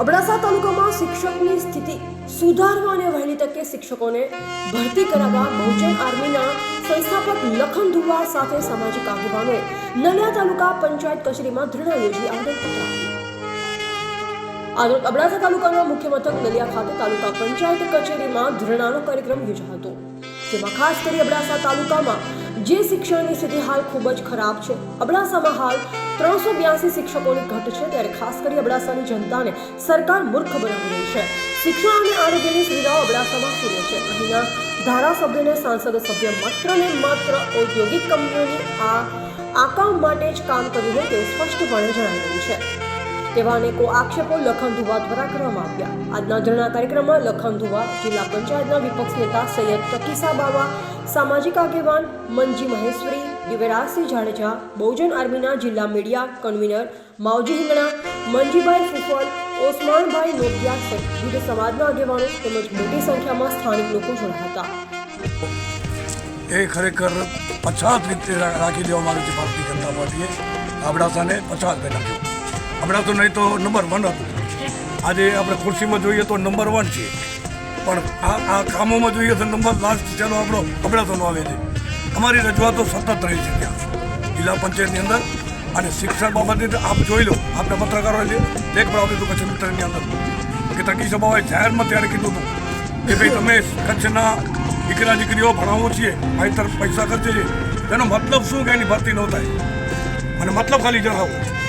અબડાસા તાલુકામાં શિક્ષકની સ્થિતિ સુધારવા અને વહેલી તકે શિક્ષકોને ભરતી કરાવવા બહુજન આર્મીના સંસ્થાપક લખન ધુવા સાથે સામાજિક આગેવાનોએ નલિયા તાલુકા પંચાયત કચેરીમાં ધરણા યોજી આવેદનપત્ર આપ્યું. અબડાસા તાલુકાના મુખ્ય મથક નલિયા ખાતે તાલુકા પંચાયત કચેરીમાં ધરણાનો કાર્યક્રમ યોજાયો હતો. જેમાં ખાસ કરી અબડાસા તાલુકામાં જે શિક્ષણની સ્થિતિ હાલ ખૂબ જ ખરાબ છે. અબડાસામાં હાલ ત્રણસો બ્યાસી શિક્ષકોની ઘટ છે ત્યારે ખાસ કરી અબડાસાની જનતાને સરકાર મૂર્ખ બનાવી રહી છે. શિક્ષણ અને આરોગ્યની સુવિધાઓ અબડાસામાં શૂન્ય છે. અહીંના ધારાસભ્યને સાંસદ સભ્ય માત્ર ને માત્ર ઔદ્યોગિક કંપનીઓની આ આકામ માટે જ કામ કર્યું હોય તેવું સ્પષ્ટપણે જણાઈ રહ્યું છે. તેવા અનેકો આક્ષેપો લખન ધુવા દ્વારા કરવામાં આવ્યા. આજના ધરણા કાર્યક્રમમાં લખન ધુવા જિલ્લા પંચાયતના વિપક્ષ નેતા સૈયદ તકીસા બાવા, સામાજિક આગેવાન મંજી મહેશ્વરી, દિવ્યરાજસિંહ જાડેજા, બહુજન આર્મીના જિલ્લા મીડિયા કન્વીનર માવજી હિંગણા મંજીભાઈ ફુફલ, ઓસમાનભાઈ નોકિયા સહિત વિવિધ સમાજના આગેવાનો તેમજ મોટી સંખ્યામાં સ્થાનિક લોકો જોડાયા હતા. એ ખરેખર પછાત રીતે રાખી દેવા માંગે છે ભારતીય જનતા પાર્ટીએ. અબડાસાને પછાત કરી નાખ્યો તો નહીં તો નંબર વન હતું. આજે આપણે ખુરશીમાં જોઈએ તો નંબર વન છે. પણ આ આ કામોમાં જોઈએ તો નંબર લાસ્ટ ચાલો આપણો અબડાસાનો આવે છે. અમારી રજૂઆતો સતત રહી છે ત્યાં. જિલ્લા પંચાયતની અંદર અને શિક્ષણ બાબતે આપ જોઈ લો આપણે પત્રકારો લેખ પણ આપ્યું હતું કચ્છ મિત્રની અંદર. કે તકી સભાએ જાહેરમાં ત્યારે કીધું હતું કે ભાઈ તમે કચ્છના દીકરા દીકરીઓ ભણાવો છીએ, ભાઈ તરફ પૈસા ખર્ચે છે. તેનો મતલબ શું કે એની ભરતી ન થાય? મને મતલબ ખાલી જણાવો.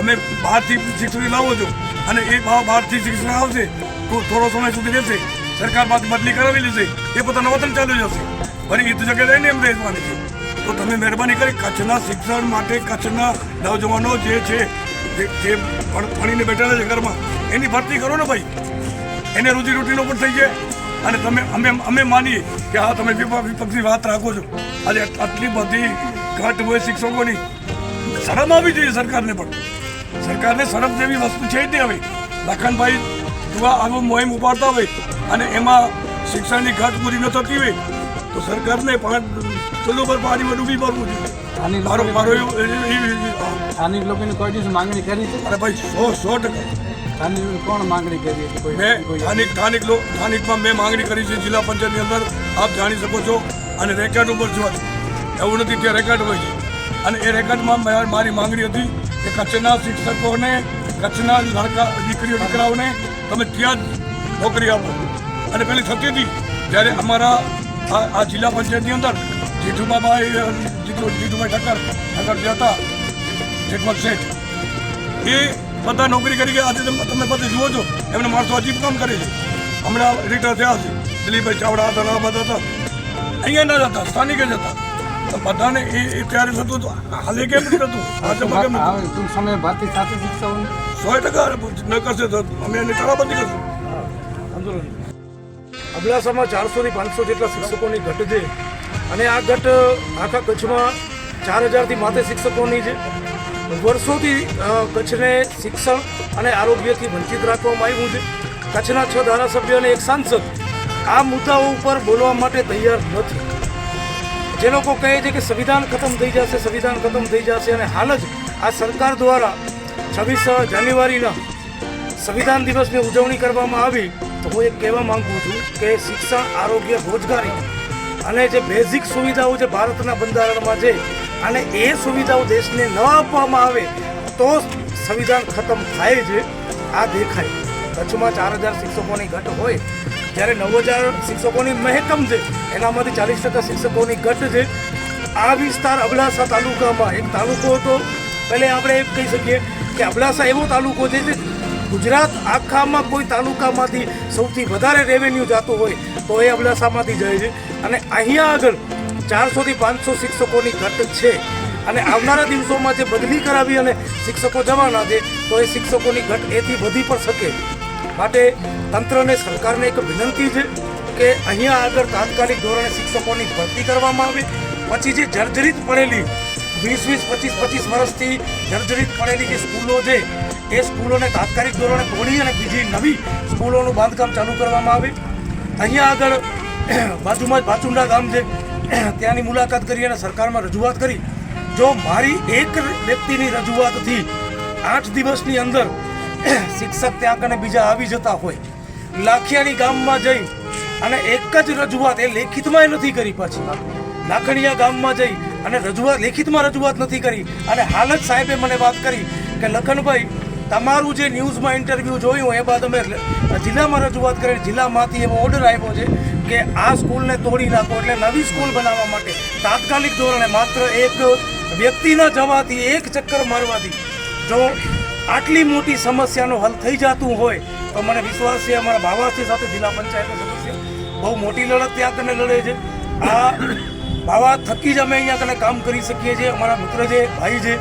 તમે બહારથી શિક્ષણ લાવો છો. અને એ બા- બહારથી શિક્ષણ આવશે, તો થોડો સમય સુધી રહેશે. સરકાર પાસે બદલી કરાવી લેશે. એ પોતાના વતન ચાલુ જશે ફરી એ તો જગ્યાએ રહીને એમ રહેવાની છે. તો તમે મહેરબાની કરી કચ્છના શિક્ષણ માટે કચ્છના નવજવાનો જે છે, જે જે ભણ- ભણીને બેઠેલા છે ઘરમાં, એની ભરતી કરો ને ભાઈ. એને રોજી રોટીનો પણ થઈ જાય. અને તમે, અમે અમે માનીએ કે હા, તમે વિપ- વિપક્ષની વાત રાખો છો. આજે આટલી બધી ઘટ હોય શિક્ષકોની. શરમ આવી જોઈએ સરકારને પણ. સરકારને શરમ જેવી વસ્તુ છે જ નહીં હવે. લખનભાઈ જુવા આવો મોહિમ ઉપાડતા હોય અને એમાં શિક્ષણની ઘટ પૂરી ન થતી હોય તો સરકારને પણ ચલો પર પાણીમાં ડૂબી પડવું જોઈએ. સ્થાનિક મારો મારો સ્થાનિક લોકોની કોઈ દિવસ માંગણી કરી છે? અરે ભાઈ સો સો ટકા. સ્થાનિક કોણ માંગણી કરી હતી? કોઈ મેં સ્થાનિક સ્થાનિક સ્થાનિકમાં મેં માંગણી કરી છે જિલ્લા પંચાયતની અંદર. આપ જાણી શકો છો અને રેકોર્ડ ઉપર જોવા એવું નથી ત્યાં રેકોર્ડ હોય છે. અને એ રેકોર્ડમાં મારી માંગણી હતી કે કચ્છના શિક્ષકોને, કચ્છના લડકા, દીકરીઓ, દીકરાઓને તમે ત્યાં જ નોકરી આપો. અને પેલી થતી હતી, જ્યારે અમારા આ જિલ્લા પંચાયતની અંદર જીઠુબાભાઈ જીઠુ જીઠુભાઈ ઠક્કર ઠક્કર જે હતા, જેઠમલ શેઠ, એ બધા નોકરી કરી ગયા. આજે તમે તમે બધે જુઓ છો, એમને માણસો અજીબ કામ કરે છે. હમણાં રિટાયર થયા છે. દિલીપભાઈ ચાવડા હતા બધા હતા. અહીંયા ના જતા, સ્થાનિક જ હતા તો બધાને એ એ ત્યારે થતું હતું. હાલે કેમ નથી થતું? આજે કેમ નથી સમય ભારતી સાથે શિક્ષણ સો ટકા ન કરશે તો અમે એને તાળાબંધી કરશું. અબડાસામાં ચારસોથી પાંચસો જેટલા શિક્ષકોની ઘટ છે અને આ ઘટ આખા કચ્છમાં ચાર હજારથી માથે શિક્ષકોની છે. વર્ષોથી કચ્છને શિક્ષણ અને આરોગ્યથી વંચિત રાખવામાં આવ્યું છે. કચ્છના છ ધારાસભ્ય અને એક સાંસદ આ મુદ્દાઓ ઉપર બોલવા માટે તૈયાર નથી. જે લોકો કહે છે કે સંવિધાન ખતમ થઈ જશે, સંવિધાન ખતમ થઈ જશે અને હાલ જ આ સરકાર દ્વારા છવ્વીસ જાન્યુઆરીના સંવિધાન દિવસની ઉજવણી કરવામાં આવી, તો હું એક કહેવા માગું છું કે શિક્ષણ, આરોગ્ય, રોજગારી અને જે બેઝિક સુવિધાઓ જે ભારતના બંધારણમાં છે અને એ સુવિધાઓ દેશને ન આપવામાં આવે, તો સંવિધાન ખતમ થાય છે, આ દેખાય. કચ્છમાં ચાર હજાર શિક્ષકોની ઘટ હોય જ્યારે નવ હજાર શિક્ષકોની મહેકમ છે, એનામાંથી ચાલીસ ટકા શિક્ષકોની ઘટ છે. આ વિસ્તાર અબડાસા તાલુકામાં એક તાલુકો હતો. પહેલે આપણે એમ કહી શકીએ કે અબડાસા એવો તાલુકો છે જે ગુજરાત આખામાં કોઈ તાલુકામાંથી સૌથી વધારે રેવન્યુ જતું હોય, તો એ અબડાસામાંથી જાય છે. અને અહીંયા આગળ ચારસોથી પાંચસો શિક્ષકોની ઘટ છે. અને આવનારા દિવસોમાં જે બદલી કરાવી અને શિક્ષકો જવાના છે, તો એ શિક્ષકોની ઘટ એથી વધી પણ શકે. માટે તંત્રને, સરકારને એક વિનંતી છે કે અહીંયા આગળ તાત્કાલિક ધોરણે શિક્ષકોની ભરતી કરવામાં આવે. પછી જે જર્જરિત પડેલી, વીસ વીસ, પચીસ પચીસ વર્ષથી જર્જરિત પડેલી જે સ્કૂલો છે, એ સ્કૂલોને તાત્કાલિક ધોરણે તોડી અને બીજી નવી સ્કૂલોનું બાંધકામ ચાલુ કરવામાં આવે. અહીંયા આગળ બાજુમાં જ બાચુંડા ગામ છે ત્યાંની મુલાકાત કરી અને સરકારમાં રજૂઆત કરી. જો મારી એક વ્યક્તિની રજૂઆતથી આઠ દિવસની અંદર શિક્ષક ત્યાં કને બીજા આવી જતા હોય. લાખિયાની ગામમાં જઈ અને એક જ રજૂઆત, એ લેખિતમાં નથી કરી પાછી. લાખણીયા ગામમાં જઈ અને રજૂઆત, લેખિતમાં રજૂઆત નથી કરી. અને હાલ જ સાહેબે મને વાત કરી કે, લખનભાઈ, તમારું જે ન્યૂઝમાં ઇન્ટરવ્યૂ જોયું એ બાદ અમે જિલ્લામાં રજૂઆત કરી. જિલ્લામાંથી એવો ઓર્ડર આવ્યો છે કે આ સ્કૂલને તોડી નાખો એટલે નવી સ્કૂલ બનાવવા માટે. તાત્કાલિક ધોરણે માત્ર એક વ્યક્તિના જવાથી એક ચક્કર મારવાથી જો આટલી મોટી સમસ્યાનો હલ થઈ જતું હોય તો મને વિશ્વાસ છે, અમારા ભાવાશ્રી સાથે જિલ્લા પંચાયતના સદસ્ય, બહુ મોટી લડત ત્યાં કને લડે છે. આ ભાવા થકી જ અમે અહીંયા કને કામ કરી શકીએ છીએ. અમારા મિત્ર છે ભાઈ છે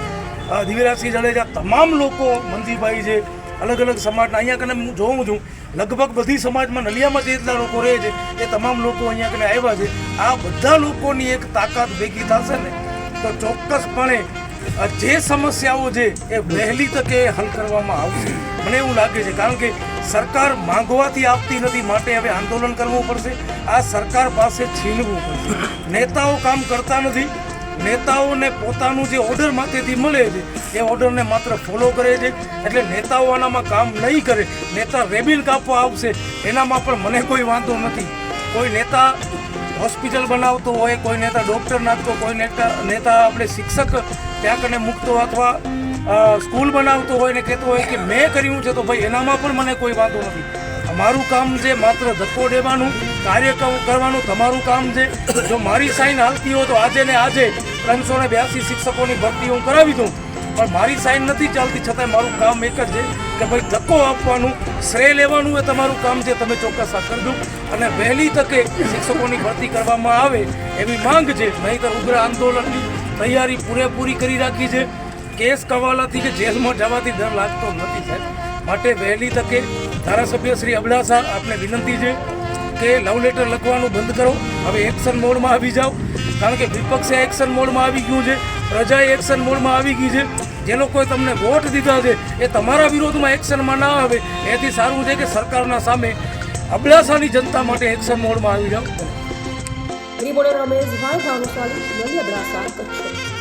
દિવ્યરાજસિંહ જાડેજા, તમામ લોકો મંદીભાઈ છે અલગ અલગ સમાજના, અહીંયા કને હું જોઉં છું, લગભગ બધી સમાજમાં નલિયામાં જેટલા લોકો રહે છે, એ તમામ લોકો અહીંયા કને આવ્યા છે. આ બધા લોકોની એક તાકાત ભેગી થશે ને, તો ચોક્કસપણે જે સમસ્યાઓ છે એ વહેલી તકે હલ કરવામાં આવશે. મને એવું લાગે છે, કારણ કે સરકાર માંગવાથી આપતી નથી, માટે હવે આંદોલન કરવું પડશે. આ સરકાર પાસે છીનવું નેતાઓ કામ કરતા નથી. નેતાઓને પોતાનું જે ઓર્ડર માથેથી મળે છે, એ ઓર્ડરને માત્ર ફોલો કરે છે. એટલે નેતાઓ આનામાં કામ નહીં કરે. નેતા રેબિલ કાપવા આવશે, એનામાં પણ મને કોઈ વાંધો નથી. કોઈ નેતા હોસ્પિટલ બનાવતો હોય, કોઈ નેતા ડૉક્ટર નાખતો કોઈ નેતા નેતા આપણે શિક્ષક ત્યાં કને મુક્ત અથવા સ્કૂલ બનાવતો હોય ને કહેતો હોય કે મેં કર્યું છે તો ભાઈ એનામાં પણ મને કોઈ વાંધો નથી. અમારું કામ છે માત્ર ધક્કો દેવાનું, કાર્ય કરવાનું, તમારું કામ છે. જો મારી સાઈન હાલતી હોય તો આજે ને આજે ત્રણસો ને બ્યાસી શિક્ષકોની ભરતી હું કરાવી દઉં. પણ મારી સાઈન નથી ચાલતી, છતાંય મારું કામ એક જ છે કે ભાઈ ધક્કો આપવાનું, શ્રેય લેવાનું એ તમારું કામ છે, તમે ચોક્કસ આ કરજો અને વહેલી તકે શિક્ષકોની ભરતી કરવામાં આવે એવી માંગ છે. નહીંતર ઉગ્ર આંદોલનની તૈયારી પૂરેપૂરી કરી રાખી છે. કેસ કવાલાથી કે જેલમાં જવાથી ડર લાગતો નથી સાહેબ. માટે વહેલી તકે ધારાસભ્ય શ્રી અબડાસા આપને વિનંતી છે કે લવ લેટર લખવાનું બંધ કરો. હવે એક્શન મોડમાં આવી જાઓ. કારણ કે વિપક્ષે એક્શન મોડમાં આવી ગયું છે. પ્રજાએ એક્શન મોડમાં આવી ગઈ છે. જે લોકોએ તમને વોટ દીધા છે, એ તમારા વિરોધમાં એક્શનમાં ના આવે. એથી સારું છે કે સરકારના સામે અબડાસાની જનતા માટે એક્શન મોડમાં આવી જાઓ. રિપોર્ટર રમેશભાઈ ભાનુશાલી નલિયા અબડાસા કચ્છ